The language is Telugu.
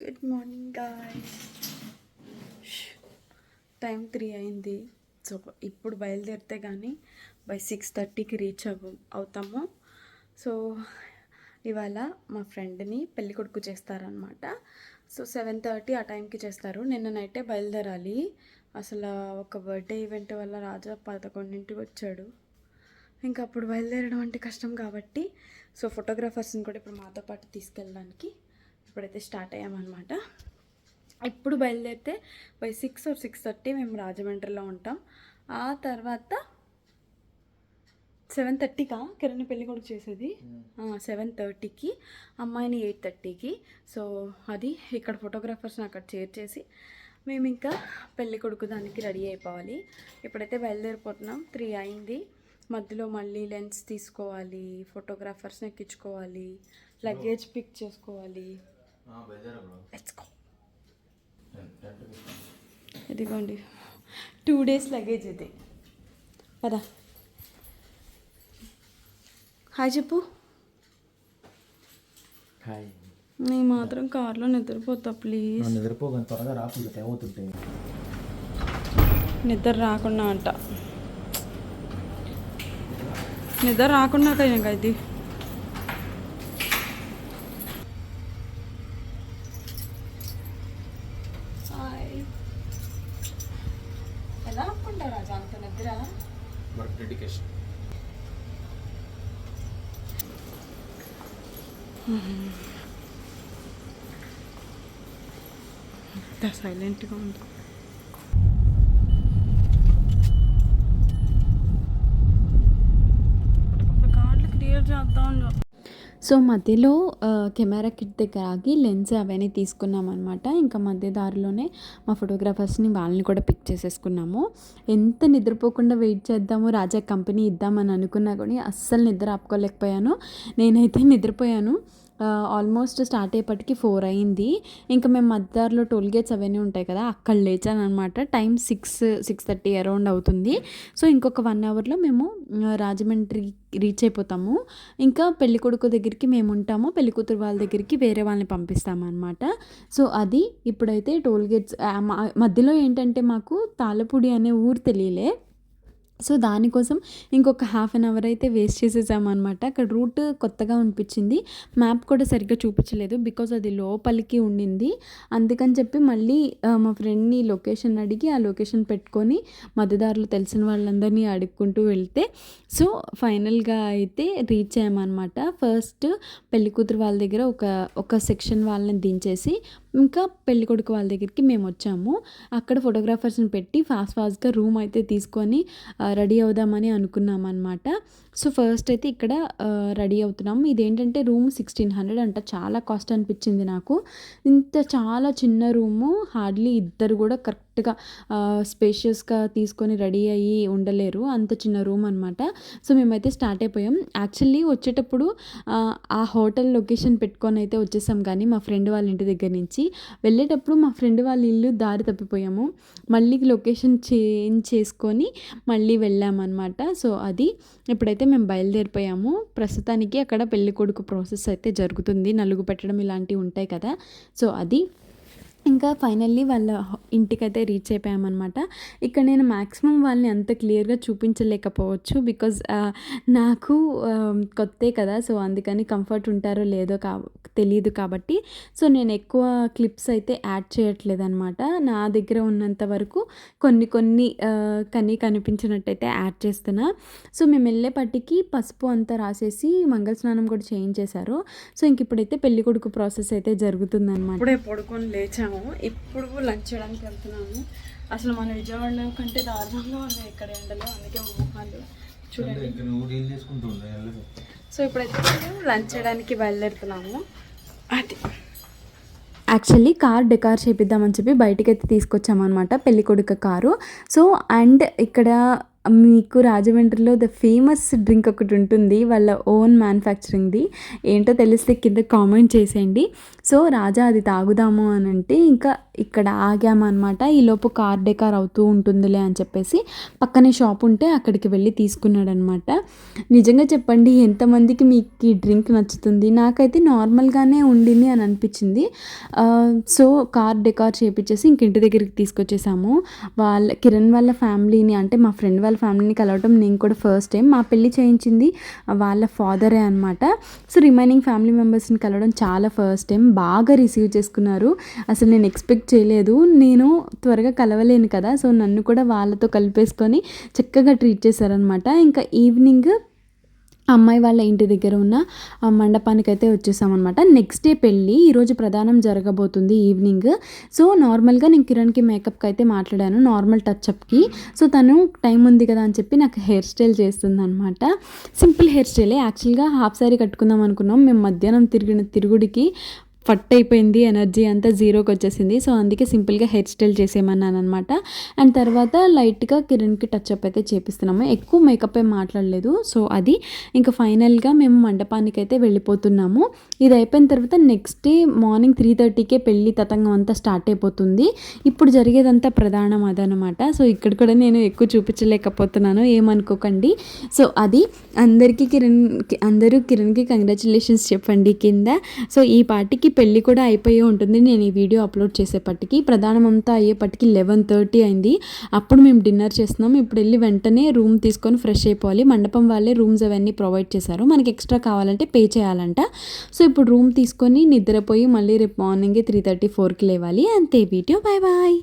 Good morning guys time three అయింది. సో ఇప్పుడు బయలుదేరితే కానీ బై సిక్స్ థర్టీకి రీచ్ అవు అవుతాము. సో ఇవాళ మా ఫ్రెండ్ని పెళ్ళి కొడుకు చేస్తారనమాట సో సెవెన్ థర్టీ ఆ టైంకి చేస్తారు. నిన్న నైటే బయలుదేరాలి. అసలు ఒక బర్త్డే ఈవెంట్ వల్ల రాజా పదకొండింటికి వచ్చాడు. ఇంకా అప్పుడు బయలుదేరడం అంటే కష్టం కాబట్టి సో ఫోటోగ్రాఫర్స్ని కూడా ఇప్పుడు మాతో పాటు తీసుకెళ్ళడానికి ఇప్పుడైతే స్టార్ట్ అయ్యామన్నమాట. ఇప్పుడు బయలుదేరితే by six or six thirty మేము రాజమండ్రిలో ఉంటాం. ఆ తర్వాత సెవెన్ థర్టీకా? కిరణ్ పెళ్ళి కొడుకు చేసేది. సెవెన్ థర్టీకి అమ్మాయిని ఎయిట్ థర్టీకి. సో అది ఇక్కడ ఫోటోగ్రాఫర్స్ని అక్కడ చేర్చేసి మేము ఇంకా పెళ్ళి కొడుకు దానికి రెడీ అయిపోవాలి. ఇప్పుడైతే బయలుదేరిపోతున్నాం. త్రీ అయింది. మధ్యలో మళ్ళీ లెన్స్ తీసుకోవాలి ఫోటోగ్రాఫర్స్ని ఎక్కించుకోవాలి లగేజ్ పిక్ చేసుకోవాలి. ఇదిగోండి. టూ డేస్ లగేజ్ ఇది. పదా. హాయ్ చెప్పు హాయ్ నీ మాత్రం కార్లో నిద్రపోతా ప్లీజ్ నిద్రపోగానే త్వరగా రాకుండా టైం అవుతుంటే నిద్ర రాకుండా అంట. నిద్ర రాకుండా ఇంకా ఇది ఎలా ఆపుకుంటారు రాజా అంత నిద్ర మనకు డెడికేషన్ సైలెంట్గా ఉంది కార్డులు క్లియర్ చేద్దాం సో మధ్యలో కెమెరా కిట్ దగ్గర ఆగి లెన్స్ అవన్నీ తీసుకున్నాం అనమాట ఇంకా మధ్య దారిలోనే మా ఫోటోగ్రాఫర్స్ని వాళ్ళని కూడా పిక్ చేసేసుకున్నాము. ఎంత నిద్రపోకుండా వెయిట్ చేద్దాము రాజా కంపెనీ ఇద్దామని అనుకున్నా కానీ అస్సలు నిద్ర ఆపుకోలేకపోయాను. నేనైతే నిద్రపోయాను. ఆల్మోస్ట్ స్టార్ట్ అయ్యేపటికి ఫోర్ అయింది. ఇంకా మేము మధ్యదారిలో టోల్ గేట్స్ అవన్నీ ఉంటాయి కదా అక్కడ లేచాను అనమాట time six six thirty around అవుతుంది. సో ఇంకొక వన్ అవర్లో మేము రాజమండ్రి రీచ్ అయిపోతాము. ఇంకా పెళ్ళి కొడుకు దగ్గరికి మేము ఉంటాము. పెళ్ళి కూతురు వాళ్ళ దగ్గరికి వేరే వాళ్ళని పంపిస్తామన్నమాట. సో అది ఇప్పుడైతే టోల్ గేట్స్ మధ్యలో ఏంటంటే మాకు తాళపూడి అనే ఊరు తెలియలే. సో దానికోసం ఇంకొక హాఫ్ అన్ అవర్ అయితే వేస్ట్ చేసేసామన్నమాట. అక్కడ రూట్ కొత్తగా అనిపించింది. మ్యాప్ కూడా సరిగ్గా చూపించలేదు బికాజ్ అది లోపలికి ఉండింది. అందుకని చెప్పి మళ్ళీ మా ఫ్రెండ్ని లొకేషన్ అడిగి ఆ లొకేషన్ పెట్టుకొని మద్దదారులు తెలిసిన వాళ్ళందరినీ అడుక్కుంటూ వెళ్తే సో ఫైనల్గా అయితే రీచ్ అయ్యామన్నమాట. ఫస్ట్ పెళ్ళికూతురు వాళ్ళ దగ్గర ఒక ఒక సెక్షన్ వాళ్ళని దించేసి ఇంకా పెళ్ళి కొడుకు వాళ్ళ దగ్గరికి మేము వచ్చాము. అక్కడ ఫోటోగ్రాఫర్స్ని పెట్టి ఫాస్ట్ ఫాస్ట్గా రూమ్ అయితే తీసుకొని రెడీ అవుదామని అనుకున్నాం అనమాట సో ఫస్ట్ అయితే ఇక్కడ రెడీ అవుతున్నాము. ఇదేంటంటే రూమ్ సిక్స్టీన్ హండ్రెడ్ అంట. చాలా కాస్ట్ అనిపించింది నాకు. ఇంత చాలా చిన్న రూము హార్డ్లీ ఇద్దరు కూడా కరెక్ట్గా స్పేషియస్గా తీసుకొని రెడీ అయ్యి ఉండలేరు. అంత చిన్న రూమ్ అనమాట సో మేమైతే స్టార్ట్ అయిపోయాం. యాక్చువల్లీ వచ్చేటప్పుడు ఆ హోటల్ లొకేషన్ పెట్టుకొని అయితే వచ్చేసాం. కానీ మా ఫ్రెండ్ వాళ్ళ ఇంటి దగ్గర నుంచి వెళ్ళేటప్పుడు మా ఫ్రెండ్ వాళ్ళ ఇల్లు దారి తప్పిపోయాము. మళ్ళీ లొకేషన్ చేంజ్ చేసుకొని మళ్ళీ వెళ్ళామన్నమాట. సో అది ఎప్పుడైతే మేము బయలుదేరిపోయాము ప్రస్తుతానికి అక్కడ పెళ్ళికొడుకు ప్రాసెస్ అయితే జరుగుతుంది. నలుగు పెట్టడం ఇలాంటివి ఉంటాయి కదా. సో అది ఇంకా ఫైనల్లీ వాళ్ళ ఇంటికైతే రీచ్ అయిపోయామన్నమాట. ఇక్కడ నేను మ్యాక్సిమం వాళ్ళని అంత క్లియర్గా చూపించలేకపోవచ్చు బికాజ్ నాకు కొత్తే కదా సో అందుకని కంఫర్ట్ ఉంటారో లేదో కా తెలియదు కాబట్టి. సో నేను ఎక్కువ క్లిప్స్ అయితే యాడ్ చేయట్లేదు అనమాట నా దగ్గర ఉన్నంత వరకు కొన్ని కొన్ని కని కనీ కనిపించినట్టయితే యాడ్ చేస్తున్నా. సో మేము వెళ్ళేపటికి పసుపు అంతా రాసేసి మంగళ స్నానం కూడా చేయించేశారు. సో ఇంక ఇప్పుడైతే పెళ్ళి కొడుకు ప్రాసెస్ అయితే జరుగుతుందన్నమాట. ఇప్పుడే పడుకొని లేచాము. ఇప్పుడు లంచ్ చేయడానికి వెళ్తున్నాము. అసలు మన విజయవాడలో కంటే దారుణంగా ఉన్నాయి ఇక్కడ ఎండలు. అందుకే మా మొహాలు చూడండి. సో ఇప్పుడైతే మేము లంచ్ చేయడానికి బయలుదేరుతున్నాము అది. యాక్చువల్లీ కార్ డెకార్ చేపిద్దామని చెప్పి బయటికి అయితే తీసుకొచ్చామన్నమాట పెళ్ళి కొడుకు కారు. సో అండ్ ఇక్కడ మీకు రాజమండ్రిలో ద ఫేమస్ డ్రింక్ ఒకటి ఉంటుంది వాళ్ళ ఓన్ మ్యానుఫ్యాక్చరింగ్ది ఏంటో తెలిస్తే కింద కామెంట్ చేసేయండి. సో రాజా అది తాగుదాము అని అంటే ఇంకా ఇక్కడ ఆగామన్నమాట ఈలోపు కార్ డెకార్ అవుతూ ఉంటుందిలే అని చెప్పేసి పక్కనే షాప్ ఉంటే అక్కడికి వెళ్ళి తీసుకున్నాడనమాట నిజంగా చెప్పండి ఎంతమందికి మీకు ఈ డ్రింక్ నచ్చుతుంది? నాకైతే నార్మల్గానే ఉండింది అని అనిపించింది. సో కార్ డెకార్ చేపించేసి ఇంక ఇంటి దగ్గరికి తీసుకొచ్చేసాము. వాళ్ళ కిరణ్ వాళ్ళ ఫ్యామిలీని అంటే మా ఫ్రెండ్ వాళ్ళ ఫ్యామిలీని కలవటం నేను కూడా ఫస్ట్ టైం. మా పెళ్ళి చేయించింది వాళ్ళ ఫాదరే అనమాట సో రిమైనింగ్ ఫ్యామిలీ మెంబర్స్ని కలవడం చాలా ఫస్ట్ టైం. బాగా రిసీవ్ చేసుకున్నారు. అసలు నేను ఎక్స్పెక్ట్ చేయలేదు. నేను త్వరగా కలవలేను కదా. సో నన్ను కూడా వాళ్ళతో కలిపేసుకొని చక్కగా ట్రీట్ చేశారనమాట ఇంకా ఈవినింగ్ అమ్మాయి వాళ్ళ ఇంటి దగ్గర ఉన్న ఆ మండపానికి అయితే వచ్చేసామన్నమాట. నెక్స్ట్ డే పెళ్ళి ఈరోజు ప్రధానం జరగబోతుంది ఈవినింగ్ సో నార్మల్గా నేను కిరణ్కి మేకప్కి అయితే మాట్లాడాను నార్మల్ టచ్అప్కి సో తను టైం ఉంది కదా అని చెప్పి నాకు హెయిర్ స్టైల్ చేస్తుంది అనమాట సింపుల్ హెయిర్ స్టైలే యాక్చువల్గా హాఫ్ సారీ కట్టుకుందాం అనుకున్నాం. మేము మధ్యాహ్నం తిరిగిన తిరుగుడికి ఫట్ అయిపోయింది ఎనర్జీ అంతా జీరోకి వచ్చేసింది. సో అందుకే సింపుల్గా హెయిర్ స్టైల్ చేసేయమన్నాను అనమాట అండ్ తర్వాత లైట్గా కిరణ్కి టచ్ అప్ అయితే చేపిస్తున్నాము. ఎక్కువ మేకప్ ఏ మాట్లాడలేదు. సో అది. ఇంకా ఫైనల్గా మేము మండపానికి అయితే వెళ్ళిపోతున్నాము. ఇది అయిపోయిన తర్వాత నెక్స్ట్ డే మార్నింగ్ త్రీ థర్టీకే పెళ్ళి తతంగం అంతా స్టార్ట్ అయిపోతుంది. ఇప్పుడు జరిగేదంతా ప్రధానం అదనమాట సో ఇక్కడ కూడా నేను ఎక్కువ చూపించలేకపోతున్నాను. ఏమనుకోకండి. సో అది. అందరికీ కిరణ్ అందరూ కిరణ్కి కంగ్రాచులేషన్స్ చెప్పండి కింద. సో ఈ పార్టీకి పెళ్ళి కూడా అయిపోయి ఉంటుంది. నేను ఈ వీడియో అప్లోడ్ చేసేపటికి ప్రధానం అంతా అయ్యేపటికి లెవెన్ థర్టీ అయింది. అప్పుడు మేము డిన్నర్ చేస్తున్నాం. ఇప్పుడు వెళ్ళి వెంటనే రూమ్ తీసుకొని ఫ్రెష్ అయిపోవాలి. మండపం వాళ్ళే రూమ్స్ అవన్నీ ప్రొవైడ్ చేశారు. మనకి ఎక్స్ట్రా కావాలంటే పే చేయాలంట. సో ఇప్పుడు రూమ్ తీసుకొని నిద్రపోయి మళ్ళీ రేపు మార్నింగే త్రీ థర్టీ ఫోర్కి లేవాలి. అంతే వీడియో. Bye bye